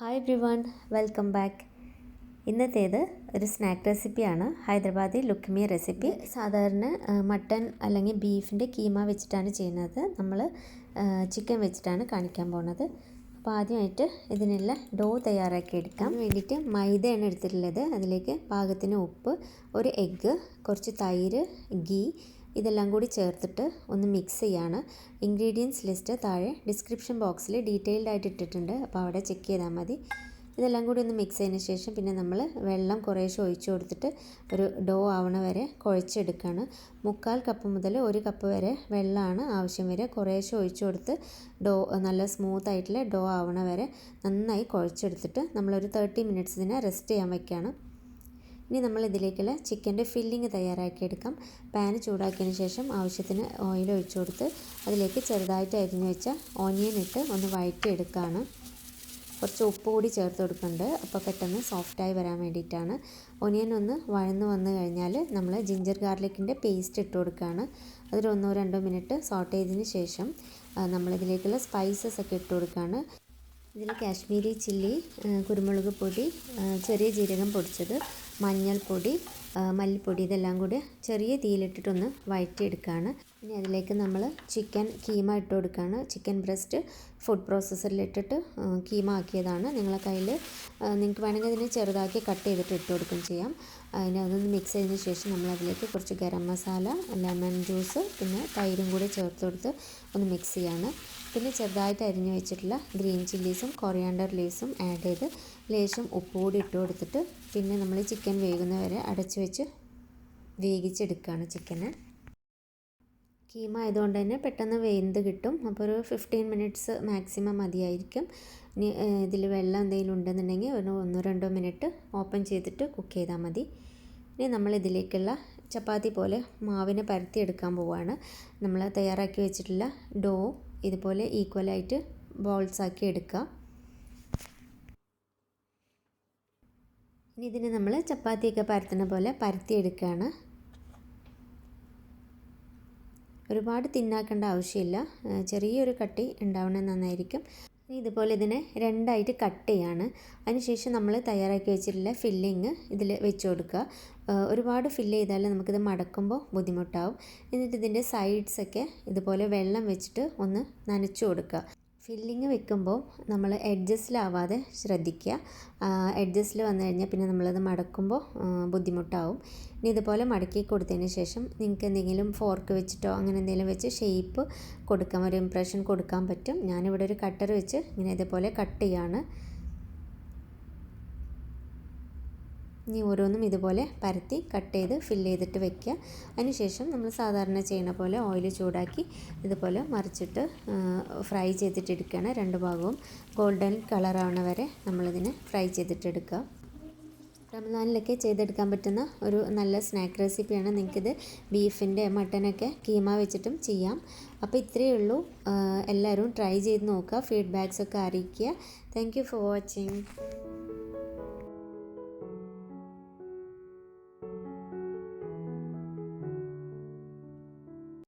Hi everyone welcome back ഇന്നത്തേത് ഒരു snack റെസിപ്പിയാണ് ഹൈദരാബാദി ലുക്മിയ റെസിപ്പി സാധാരണ മട്ടൺ അല്ലെങ്കിൽ ബീഫിന്റെ കീമ വെച്ചിട്ടാണ് ചെയ്യുന്നത്. നമ്മൾ ചിക്കൻ വെച്ചിട്ടാണ് കാണിക്കാൻ പോകുന്നത് അപ്പോൾ ആദ്യമായിട്ട് ഇതിനുള്ള ഡോ തയ്യാറാക്കി എടുക്കാം. വേണ്ടിയിട്ട് മൈദയാണ് എടുത്തിട്ടുള്ളത്. അതിലേക്ക് പാകത്തിന് ഉപ്പ് ഒരു എഗ്ഗ് കുറച്ച് തൈര് ഗീ ഇതെല്ലാം കൂടി ചേർത്തിട്ട് ഒന്ന് മിക്സ് ചെയ്യാണ്. ഇൻഗ്രീഡിയൻസ് ലിസ്റ്റ് താഴെ ഡിസ്ക്രിപ്ഷൻ ബോക്സിൽ ഡീറ്റെയിൽഡ് ആയിട്ട് ഇട്ടിട്ടുണ്ട്. അപ്പോൾ അവിടെ ചെക്ക് ചെയ്താൽ മതി. ഇതെല്ലാം കൂടി ഒന്ന് മിക്സ് ചെയ്തതിന് ശേഷം പിന്നെ നമ്മൾ വെള്ളം കുറേശ്ശെ ഒഴിച്ചു കൊടുത്തിട്ട് ഒരു ഡോ ആവണ വരെ കുഴച്ചെടുക്കുകയാണ് മുക്കാൽ കപ്പ് മുതൽ ഒരു കപ്പ് വരെ വെള്ളമാണ് ആവശ്യം വരെ കുറേശ്ശെ ഒഴിച്ചു കൊടുത്ത് ഡോ നല്ല സ്മൂത്ത് ആയിട്ടുള്ള ഡോ ആവണ വരെ നന്നായി കുഴച്ചെടുത്തിട്ട് നമ്മളൊരു തേർട്ടി മിനിറ്റ്സ് ഇതിനെ റെസ്റ്റ് ചെയ്യാൻ വയ്ക്കുകയാണ് ഇനി നമ്മൾ ഇതിലേക്കുള്ള ചിക്കന്റെ ഫില്ലിങ് തയ്യാറാക്കിയെടുക്കാം. പാൻ ചൂടാക്കിയതിന് ശേഷം ആവശ്യത്തിന് ഓയിൽ ഒഴിച്ചു കൊടുത്ത് അതിലേക്ക് ചെറുതായിട്ട് അരിഞ്ഞു വെച്ച ഓനിയൻ ഇട്ട് ഒന്ന് വഴറ്റിയെടുക്കുകയാണ്. കുറച്ച് ഉപ്പ് കൂടി ചേർത്ത് കൊടുക്കുന്നുണ്ട്. അപ്പോൾ പെട്ടെന്ന് സോഫ്റ്റായി വരാൻ വേണ്ടിയിട്ടാണ്. ഒനിയൻ ഒന്ന് വഴന്ന് വന്ന് കഴിഞ്ഞാൽ നമ്മൾ ജിഞ്ചർ ഗാർലിക്കിന്റെ പേസ്റ്റ് ഇട്ട് കൊടുക്കുകയാണ്. അതൊരു ഒന്നോ രണ്ടോ മിനിറ്റ് സോട്ട് ചെയ്തതിന് ശേഷം നമ്മളിതിലേക്കുള്ള സ്പൈസസ് ഒക്കെ ഇട്ട് കൊടുക്കുകയാണ്. ഇതിൽ കാശ്മീരി ചില്ലി കുരുമുളക് പൊടി ചെറിയ ജീരകം പൊടിച്ചത് മഞ്ഞൾപ്പൊടി മല്ലിപ്പൊടി ഇതെല്ലാം കൂടി ചെറിയ തീയിലിട്ടിട്ടൊന്ന് വഴറ്റിയെടുക്കുകയാണ്. ഇനി അതിലേക്ക് നമ്മൾ ചിക്കൻ കീമ ഇട്ട് കൊടുക്കുകയാണ്. ചിക്കൻ ബ്രസ്റ്റ് ഫുഡ് പ്രോസസ്സറിലിട്ടിട്ട് കീമ ആക്കിയതാണ് നിങ്ങളെ കയ്യിൽ നിങ്ങൾക്ക് വേണമെങ്കിൽ അതിനെ ചെറുതാക്കി കട്ട് ചെയ്തിട്ട് ഇട്ട് കൊടുക്കുകയും ചെയ്യാം. അതിനെ അതൊന്ന് മിക്സ് ചെയ്തതിന് ശേഷം നമ്മൾ അതിലേക്ക് കുറച്ച് ഗരം മസാല ലെമൺ ജ്യൂസ് പിന്നെ തൈരും കൂടി ചേർത്ത് കൊടുത്ത് ഒന്ന് മിക്സ് ചെയ്യാണ്. പിന്നെ ചെറുതായിട്ട് അരിഞ്ഞു വെച്ചിട്ടുള്ള ഗ്രീൻ ചില്ലീസും കൊറിയാണ്ടർ ലീവ്സും ആഡ് ചെയ്ത് ലേശം ഉപ്പ് കൂടി ഇട്ട് കൊടുത്തിട്ട് പിന്നെ നമ്മൾ ചിക്കൻ വേകുന്നവരെ അടച്ചു വെച്ച് വേവിച്ചെടുക്കുകയാണ് ചിക്കന്. കീമ ആയതുകൊണ്ട് തന്നെ പെട്ടെന്ന് വെന്ത് കിട്ടും. അപ്പോൾ ഒരു ഫിഫ്റ്റീൻ മിനിറ്റ്സ് മാക്സിമം മതിയായിരിക്കും. ഇനി ഇതിൽ വെള്ളം എന്തെങ്കിലും ഉണ്ടെന്നുണ്ടെങ്കിൽ ഒരു ഒന്നോ രണ്ടോ മിനിറ്റ് ഓപ്പൺ ചെയ്തിട്ട് കുക്ക് ചെയ്താൽ മതി. ഇനി നമ്മൾ ഇതിലേക്കുള്ള ചപ്പാത്തി പോലെ മാവിനെ പരത്തിയെടുക്കാൻ പോവുകയാണ് നമ്മൾ തയ്യാറാക്കി വെച്ചിട്ടുള്ള ഡോ ഇതുപോലെ ഈക്വലായിട്ട് ബോൾസ് ആക്കി എടുക്കുക ഇനി ഇതിനെ നമ്മൾ ചപ്പാത്തിയൊക്കെ പരത്തുന്ന പോലെ പരത്തി പരത്തിയെടുക്കുകയാണ് ഒരുപാട് തിന്നാക്കേണ്ട ആവശ്യമില്ല. ചെറിയൊരു കട്ടി ഉണ്ടാവണത് നന്നായിരിക്കും. ഇതുപോലെ ഇതിനെ രണ്ടായിട്ട് കട്ട് ചെയ്യാണ്. അതിനുശേഷം നമ്മൾ തയ്യാറാക്കി വെച്ചിട്ടുള്ള ഫില്ലിങ് ഇതിൽ വെച്ച് കൊടുക്കുക. ഒരുപാട് ഫില്ല് ചെയ്താൽ നമുക്കിത് മടക്കുമ്പോൾ ബുദ്ധിമുട്ടാവും. എന്നിട്ട് ഇതിന്റെ സൈഡ്സൊക്കെ ഇതുപോലെ വെള്ളം വെച്ചിട്ട് ഒന്ന് നനച്ചു കൊടുക്കുക. ഫില്ലിങ് വെക്കുമ്പോൾ നമ്മൾ എഡ്ജസ്റ്റിലാവാതെ ശ്രദ്ധിക്കുക. എഡ്ജസ്റ്റിൽ വന്നു കഴിഞ്ഞാൽ പിന്നെ നമ്മളത് മടക്കുമ്പോൾ ബുദ്ധിമുട്ടാവും. ഇനി ഇതുപോലെ മടക്കി കൊടുത്തതിന് ശേഷം നിങ്ങൾക്ക് എന്തെങ്കിലും ഫോർക്ക് വെച്ചിട്ടോ അങ്ങനെ എന്തെങ്കിലും വെച്ച് ഷേപ്പ് കൊടുക്കാം ഒരു ഇംപ്രഷൻ കൊടുക്കാൻ പറ്റും. ഞാനിവിടെ ഒരു കട്ടർ വെച്ച് ഇങ്ങനെ ഇതുപോലെ കട്ട് ചെയ്യാണ്. ഇനി ഓരോന്നും ഇതുപോലെ പരത്തി കട്ട് ചെയ്ത് ഫില്ല് ചെയ്തിട്ട് വെക്കുക. അതിനുശേഷം നമ്മൾ സാധാരണ ചെയ്യുന്ന പോലെ ഓയിൽ ചൂടാക്കി ഇതുപോലെ മറിച്ചിട്ട് ഫ്രൈ ചെയ്തിട്ടെടുക്കുകയാണ് രണ്ട് ഭാഗവും ഗോൾഡൻ കളറാവണ വരെ നമ്മളിതിനെ ഫ്രൈ ചെയ്തിട്ടെടുക്കുക റമദാനിലൊക്കെ ചെയ്തെടുക്കാൻ പറ്റുന്ന ഒരു നല്ല സ്നാക്ക് റെസിപ്പിയാണ് നിങ്ങൾക്കിത് ബീഫിന്റെ മട്ടനൊക്കെ കീമ വെച്ചിട്ടും ചെയ്യാം. അപ്പോൾ ഇത്രയേ ഉള്ളൂ. എല്ലാവരും ട്രൈ ചെയ്ത് നോക്കുക. ഫീഡ്ബാക്സ് ഒക്കെ അറിയിക്കുക. Thank for watching